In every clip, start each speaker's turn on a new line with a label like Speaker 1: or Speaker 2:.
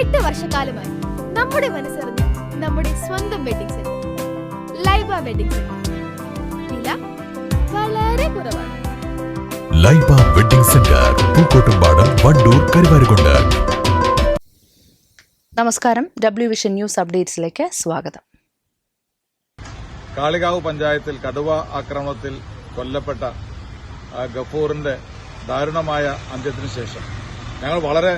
Speaker 1: എട്ട് വർഷക്കാലമായി നമ്മുടെ മനസ്സറിഞ്ഞ് നമ്മുടെ സ്വന്തം wedding centre Laiba wedding centre വില വളരെ കുറവാണ്.
Speaker 2: Laiba wedding centre Pookkottumpadam Wandoor Karuvarakundu.
Speaker 3: നമസ്കാരം. ഡബ്ല്യു വിഷൻ ന്യൂസ് അപ്ഡേറ്റ്സിലേക്ക് സ്വാഗതം.
Speaker 4: കാളികാവ് പഞ്ചായത്തിൽ കടുവ ആക്രമണത്തിൽ കൊല്ലപ്പെട്ട ഗഫൂറിന്റെ ദാരുണമായ അന്ത്യത്തിനു ശേഷം. ഞങ്ങൾ വളരെ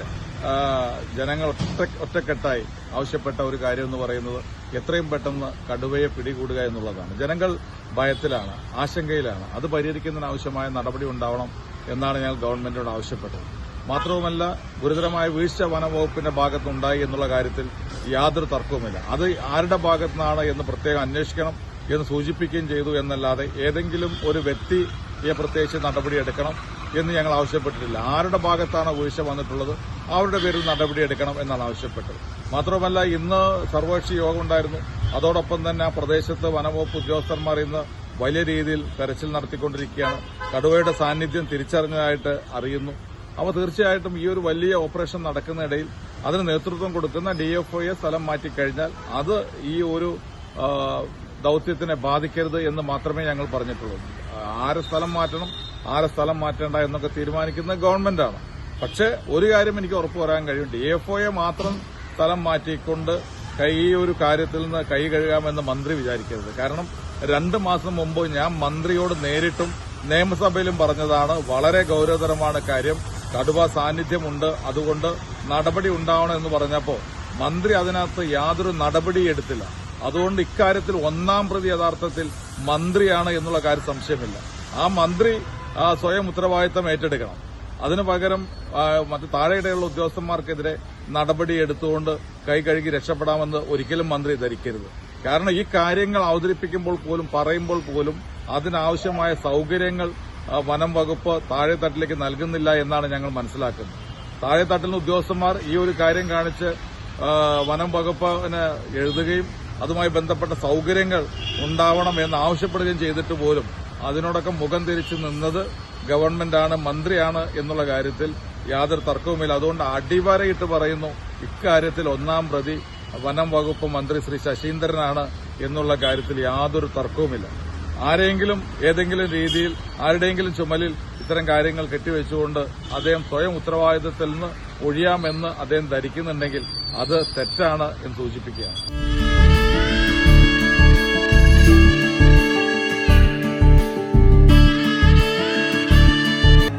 Speaker 4: ജനങ്ങൾ ഒറ്റ ഒറ്റക്കെട്ടായി ആവശ്യപ്പെട്ട ഒരു കാര്യം എന്ന് പറയുന്നത് എത്രയും പെട്ടെന്ന് കടുവയെ പിടികൂടുക എന്നുള്ളതാണ്. ജനങ്ങൾ ഭയത്തിലാണ് ആശങ്കയിലാണ്. അത് പരിഹരിക്കുന്നതിന് ആവശ്യമായ നടപടി ഉണ്ടാവണം എന്നാണ് ഞങ്ങൾ ഗവൺമെന്റിനോട് ആവശ്യപ്പെട്ടത്. മാത്രവുമല്ല ഗുരുതരമായ വീഴ്ച വനംവകുപ്പിന്റെ ഭാഗത്തുണ്ടായി എന്നുള്ള കാര്യത്തിൽ യാതൊരു തർക്കവുമില്ല. അത് ആരുടെ ഭാഗത്തുനിന്നാണ് എന്ന് പ്രത്യേകം അന്വേഷിക്കണം എന്ന് സൂചിപ്പിക്കുകയും ചെയ്തു എന്നല്ലാതെ ഏതെങ്കിലും ഒരു വ്യക്തിയെ പ്രത്യേകിച്ച് നടപടിയെടുക്കണം എന്ന് ഞങ്ങൾ ആവശ്യപ്പെട്ടിട്ടില്ല. ആരുടെ ഭാഗത്താണ് വീഴ്ച വന്നിട്ടുള്ളത്? അവരുടെ പേരിൽ നടപടിയെടുക്കണം എന്നാണ് ആവശ്യപ്പെട്ടത്. മാത്രമല്ല ഇന്ന് സർവകക്ഷി യോഗം ഉണ്ടായിരുന്നു. അതോടൊപ്പം തന്നെ ആ പ്രദേശത്ത് വനംവകുപ്പ് ഉദ്യോഗസ്ഥന്മാർ ഇന്ന് വലിയ രീതിയിൽ തെരച്ചിൽ നടത്തിക്കൊണ്ടിരിക്കുകയാണ്. കടുവയുടെ സാന്നിധ്യം തിരിച്ചറിഞ്ഞതായിട്ട് അറിയുന്നു. അപ്പോൾ തീർച്ചയായിട്ടും ഈ ഒരു വലിയ ഓപ്പറേഷൻ നടക്കുന്നതിടയിൽ അതിന് നേതൃത്വം കൊടുക്കുന്ന ഡിഎഫ്ഒയെ സ്ഥലം മാറ്റിക്കഴിഞ്ഞാൽ അത് ഈ ഒരു ദൌത്യത്തിനെ ബാധിക്കരുത് എന്ന് മാത്രമേ ഞങ്ങൾ പറഞ്ഞിട്ടുള്ളൂ. ആരെ സ്ഥലം മാറ്റണം ആരെ സ്ഥലം മാറ്റേണ്ട എന്നൊക്കെ തീരുമാനിക്കുന്നത് ഗവൺമെന്റാണ്. പക്ഷേ ഒരു കാര്യം എനിക്ക് ഉറപ്പ് പറയാൻ കഴിയും എഫ്ഒയെ മാത്രം സ്ഥലം മാറ്റിക്കൊണ്ട് കൈ ഒരു കാര്യത്തിൽ നിന്ന് കൈ കഴുകാമെന്ന് മന്ത്രി വിചാരിക്കരുത്. കാരണം രണ്ട് മാസം മുമ്പ് ഞാൻ മന്ത്രിയോട് നേരിട്ടും നിയമസഭയിലും പറഞ്ഞതാണ്. വളരെ ഗൌരവതരമാണ് കാര്യം. കടുവ സാന്നിധ്യമുണ്ട്. അതുകൊണ്ട് നടപടി ഉണ്ടാവണം എന്ന് പറഞ്ഞപ്പോൾ മന്ത്രി അതിനകത്ത് യാതൊരു നടപടി എടുത്തില്ല. അതുകൊണ്ട് ഇക്കാര്യത്തിൽ ഒന്നാം പ്രതി യഥാർത്ഥത്തിൽ മന്ത്രിയാണ് എന്നുള്ള കാര്യം സംശയമില്ല. ആ മന്ത്രി സ്വയം ഉത്തരവാദിത്തം ഏറ്റെടുക്കണം. അതിനു പകരം മറ്റ് താഴെയിടെയുള്ള ഉദ്യോഗസ്ഥന്മാർക്കെതിരെ നടപടി എടുത്തുകൊണ്ട് കൈ കഴുകി രക്ഷപ്പെടാമെന്ന് ഒരിക്കലും മന്ത്രി ധരിക്കരുത്. കാരണം ഈ കാര്യങ്ങൾ അവതരിപ്പിക്കുമ്പോൾ പോലും പറയുമ്പോൾ പോലും അതിനാവശ്യമായ സൌകര്യങ്ങൾ വനം വകുപ്പ് താഴെത്തട്ടിലേക്ക് നൽകുന്നില്ല എന്നാണ് ഞങ്ങൾ മനസ്സിലാക്കുന്നത്. താഴെത്തട്ടിൽ ഉദ്യോഗസ്ഥന്മാർ ഈ ഒരു കാര്യം കാണിച്ച് വനം വകുപ്പിന് എഴുതുകയും അതുമായി ബന്ധപ്പെട്ട സൌകര്യങ്ങൾ ഉണ്ടാവണം എന്ന് ആവശ്യപ്പെടുകയും ചെയ്തിട്ട് പോലും അതിനോടൊക്കെ മുഖം തിരിച്ചു നിന്നത് ഗവൺമെന്റാണ് മന്ത്രിയാണ് എന്നുള്ള കാര്യത്തിൽ യാതൊരു തർക്കവുമില്ല. അതുകൊണ്ട് അടിവരയിട്ട് പറയുന്നു ഇക്കാര്യത്തിൽ ഒന്നാം പ്രതി വനം വകുപ്പ് മന്ത്രി ശ്രീ ശശീന്ദ്രനാണ് എന്നുള്ള കാര്യത്തിൽ യാതൊരു തർക്കവുമില്ല. ആരെങ്കിലും ഏതെങ്കിലും രീതിയിൽ ആരുടെയെങ്കിലും ചുമലിൽ ഇത്തരം കാര്യങ്ങൾ കെട്ടിവെച്ചുകൊണ്ട് അദ്ദേഹം സ്വയം ഉത്തരവാദിത്തത്തിൽ നിന്ന് ഒഴിയാമെന്ന് അദ്ദേഹം ധരിക്കുന്നുണ്ടെങ്കിൽ അത് തെറ്റാണ് എന്ന് സൂചിപ്പിക്കുകയാണ്.